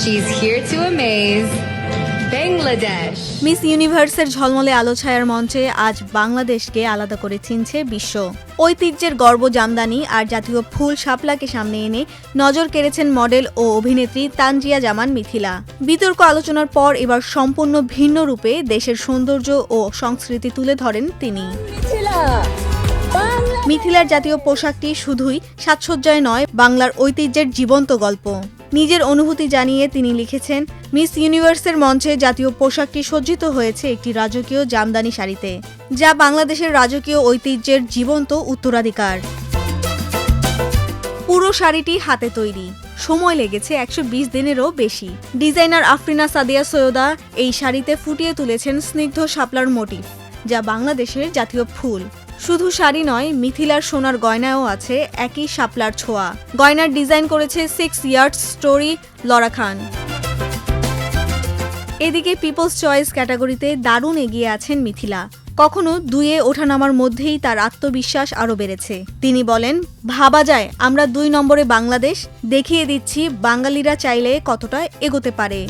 She's here to amaze Bangladesh. Miss ইউনিভার্সের ঝলমলে আলো ছায়ার মঞ্চে আজ বাংলাদেশকে আলাদা করে চিনছে বিশ্ব। ঐতিহ্যের গর্ব জামদানি আর জাতীয় ফুল শাপলাকে সামনে এনে নজর কেড়েছেন মডেল ও অভিনেত্রী তানজিয়া জামান মিথিলা। বিতর্ক আলোচনার পর এবার সম্পূর্ণ ভিন্ন রূপে দেশের সৌন্দর্য ও সংস্কৃতি তুলে ধরেন তিনি। মিথিলার জাতীয় পোশাকটি শুধুই সাজসজ্জায় নয় বাংলার ঐতিহ্যের জীবন্ত গল্প। নিজের অনুভূতি জানিয়ে তিনি লিখেছেন, মিস ইউনিভার্সের মঞ্চে জাতীয় পোশাকটি সজ্জিত হয়েছে একটি রাজকীয় জামদানি শাড়িতে, যা বাংলাদেশের রাজকীয় ঐতিহ্যের জীবন্ত উত্তরাধিকার। পুরো শাড়িটি হাতে তৈরি। সময় লেগেছে একশো বিশ দিনেরও বেশি। ডিজাইনার আফরিনা সাদিয়া সৈয়দা এই শাড়িতে ফুটিয়ে তুলেছেন স্নিগ্ধ শাপলার মোটিভ যা বাংলাদেশের জাতীয় ফুল। শুধু শাড়ি নয়, মিথিলার সোনার গয়নায়ও আছে একই শাপলার ছোঁয়া। গয়নার ডিজাইন করেছে six years story Laura Khan. এদিকে পিপলস চয়েস ক্যাটাগরিতে দারুণ এগিয়ে আছেন মিথিলা। কখনো দুয়ে ওঠানামার মধ্যেই তার আত্মবিশ্বাস আরও বেড়েছে। তিনি বলেন, ভাবা যায়, আমরা দুই নম্বরে বাংলাদেশ, দেখিয়ে দিচ্ছি বাঙালিরা চাইলে কতটা এগোতে পারে।